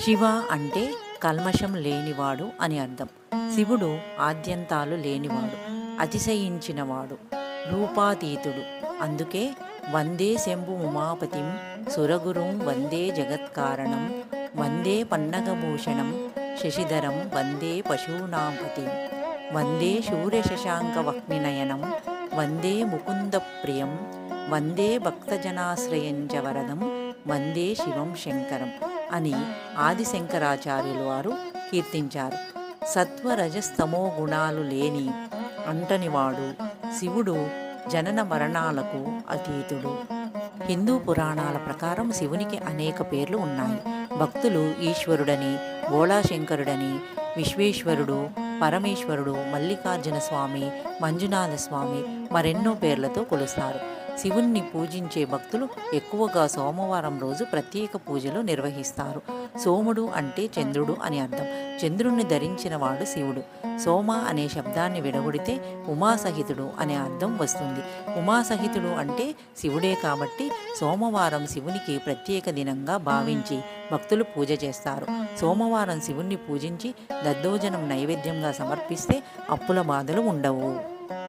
శివ అంటే కల్మషం లేనివాడు అని అర్థం. శివుడు ఆద్యంతాలు లేనివాడు అతిశయించినవాడు రూపాతీతుడు. అందుకే వందే శంభు ఉమాపతిం సురగురుం వందే జగత్కారణం వందే పన్నగభూషణం శశిధరం వందే పశూనాంపతిం వందే శూర్యశశాంకవహ్నినయనం వందే ముకుందప్రియం వందే భక్తజనాశ్రయం చ వరదం వందే శివం శంకరం. అని ఆదిశంకరాచార్యులు వారు కీర్తించారు. సత్వరజస్తమో గుణాలు లేని అంటనివాడు శివుడు జనన మరణాలకు అతీతుడు. హిందూ పురాణాల ప్రకారం శివునికి అనేక పేర్లు ఉన్నాయి. భక్తులు ఈశ్వరుడని బోళాశంకరుడని విశ్వేశ్వరుడు పరమేశ్వరుడు మల్లికార్జున స్వామి మంజునాథ స్వామి మరెన్నో పేర్లతో కొలుస్తారు. శివుణ్ణి పూజించే భక్తులు ఎక్కువగా సోమవారం రోజు ప్రత్యేక పూజలు నిర్వహిస్తారు. సోముడు అంటే చంద్రుడు అని అర్థం. చంద్రుణ్ణి ధరించిన వాడు శివుడు. సోమ అనే శబ్దాన్ని విడగొడితే ఉమాసహితుడు అనే అర్థం వస్తుంది. ఉమాసహితుడు అంటే శివుడే కాబట్టి సోమవారం శివునికి ప్రత్యేక దినంగా భావించి భక్తులు పూజ చేస్తారు. సోమవారం శివుణ్ణి పూజించి దద్దోజనం నైవేద్యంగా సమర్పిస్తే అప్పుల బాధలు ఉండవు.